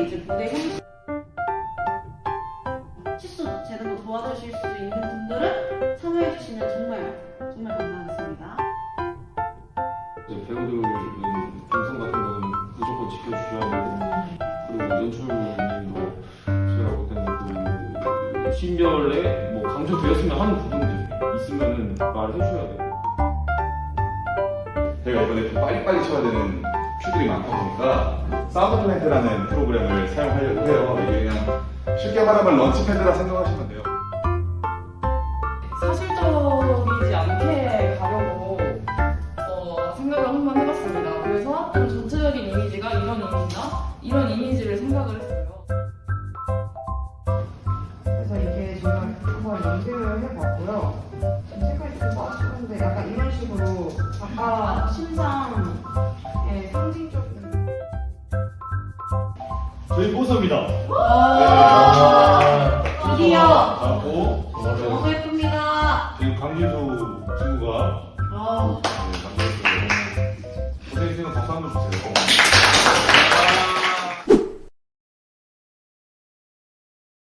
되는데 이제 무대 형식 치수 제대로 도와주실 수 있는 분들은 참여해 주시면 정말 정말 감사하겠습니다. 이제 배우들은 방송 같은 거는 무조건 지켜주셔야 되고 그리고 연출님도 제가 볼 때는 그 신별에 뭐 강조되었으면 하는 부분들이 있으면은 말해주셔야 돼요. 저희가 이번에 좀 빨리빨리 쳐야 되는 큐들이 많다 보니까 사운드 플랜트라는 프로그램을 사용하려고 해요. 이게 그냥 쉽게 말하면 런치패드라 생각하시면 돼요. 사실적이지 않게 가려고 어, 생각을 한번 해봤습니다. 그래서 좀 전체적인 이미지가 이런 이미지나 이런 이미지를 생각을 했어요. 그래서 이렇게 제가 한번 연습을 해봤고요. 색깔이 좀 빠지는데 약간 이런 식으로 아까 심상 저희 보석입니다. 와 드디어 하고 너무 예쁩니다. 저희 강진수 친구가 아, 네, 감사합니다. 고생했으면 박수 한번 주세요.